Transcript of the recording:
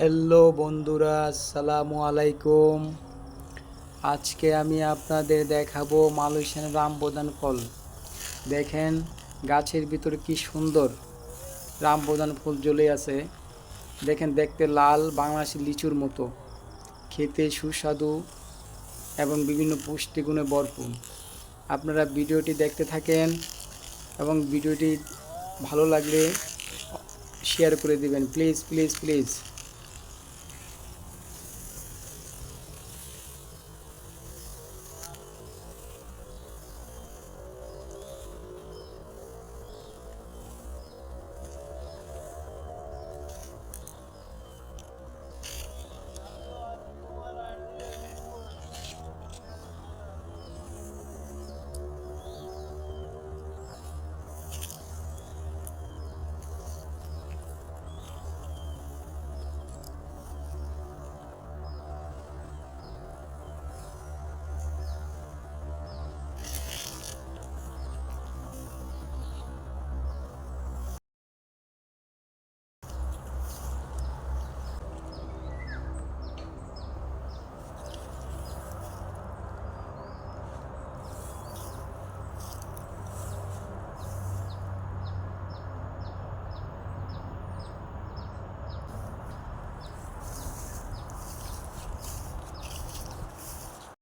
Hello বন্ধুরা, আসসালামু আলাইকুম। আজকে আমি আপনাদের দেখাবো মালয়েশিয়ান রামপ্রধান ফল। দেখেন, গাছের ভিতরে কি সুন্দর রামপ্রধান ফুল জ্বলে আছে। দেখেন, দেখতে লাল, বাংলাদেশি লিচুর মতো। খেতে সুস্বাদু এবং বিভিন্ন পুষ্টিগুণে ভরপুর। আপনারা ভিডিওটি দেখতে থাকেন এবং ভিডিওটি ভালো লাগলে শেয়ার করে দিবেন। Please please please